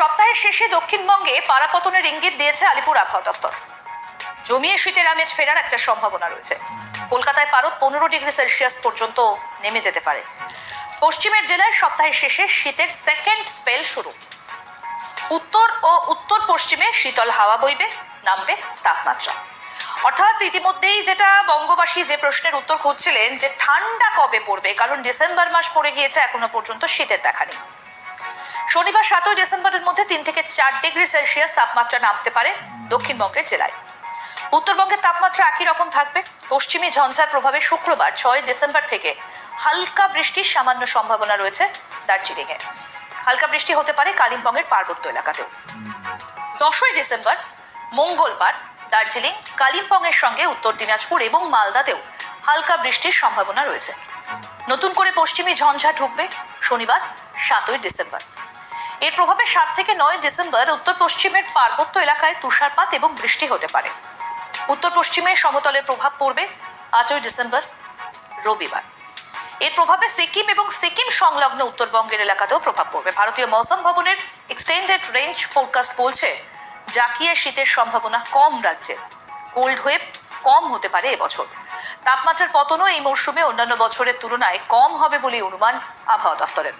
সপ্তাহের শেষে দক্ষিণবঙ্গে পারাপতনের ইঙ্গিত দিয়েছে আলিপুর আবহাওয়া দপ্তর। জমিয়ে শীতের আমেজ ফেরার একটা সম্ভাবনা রয়েছে। কলকাতায় পারদ পনেরো ডিগ্রি সেলসিয়াস পর্যন্ত নেমে যেতে পারে। পশ্চিমের জেলায় সপ্তাহের শেষে শীতের সেকেন্ড স্পেল শুরু। উত্তর ও উত্তর পশ্চিমে শীতল হাওয়া বইবে, নামবে তাপমাত্রা। অর্থাৎ ইতিমধ্যেই যেটা বঙ্গবাসী যে প্রশ্নের উত্তর খুঁজছিলেন যে ঠান্ডা কবে পড়বে, কারণ ডিসেম্বর মাস পড়ে গিয়েছে, এখনও পর্যন্ত শীতের দেখা নেই। শনিবার সাতই ডিসেম্বরের মধ্যে তিন থেকে চার ডিগ্রি সেলসিয়াস তাপমাত্রা নামতে পারে দক্ষিণবঙ্গের জেলায়। উত্তরবঙ্গের তাপমাত্রা একই রকম থাকবে। পশ্চিমী ঝঞ্ঝার প্রভাবে শুক্রবার, ছয় ডিসেম্বর থেকে হালকা বৃষ্টির সামান্য সম্ভাবনা রয়েছে দার্জিলিংয়ে। হালকা বৃষ্টি হতে পারে কালিম্পংয়ের পার্বত্য এলাকাতেও। দশই ডিসেম্বর, মঙ্গলবার, দার্জিলিং, কালিম্পংয়ের সঙ্গে উত্তর দিনাজপুর এবং মালদাতেও হালকা বৃষ্টির সম্ভাবনা রয়েছে। নতুন করে পশ্চিমী ঝঞ্ঝা ঢুকবে শনিবার, সাতই ডিসেম্বর। এর প্রভাবে সাত থেকে নয় ডিসেম্বর উত্তর পশ্চিমের পার্বত্য এলাকায় তুষারপাত এবং বৃষ্টি হতে পারে। উত্তর পশ্চিমে সমতলের প্রভাব পড়বে আটই ডিসেম্বর, রবিবার। এর প্রভাবে সিকিম এবং সিকিম সংলগ্ন উত্তরবঙ্গের এলাকাতেও প্রভাব পড়বে। ভারতীয় মৌসুম ভবনের এক্সটেন্ডেড রেঞ্জ ফোরকাস্ট বলছে, জাকিয়ে শীতের সম্ভাবনা কম রাজ্যে। কোল্ড ওয়েভ কম হতে পারে এবছর। তাপমাত্রার পতনও এই মরশুমে অন্যান্য বছরের তুলনায় কম হবে বলে অনুমান আবহাওয়া দফতরের।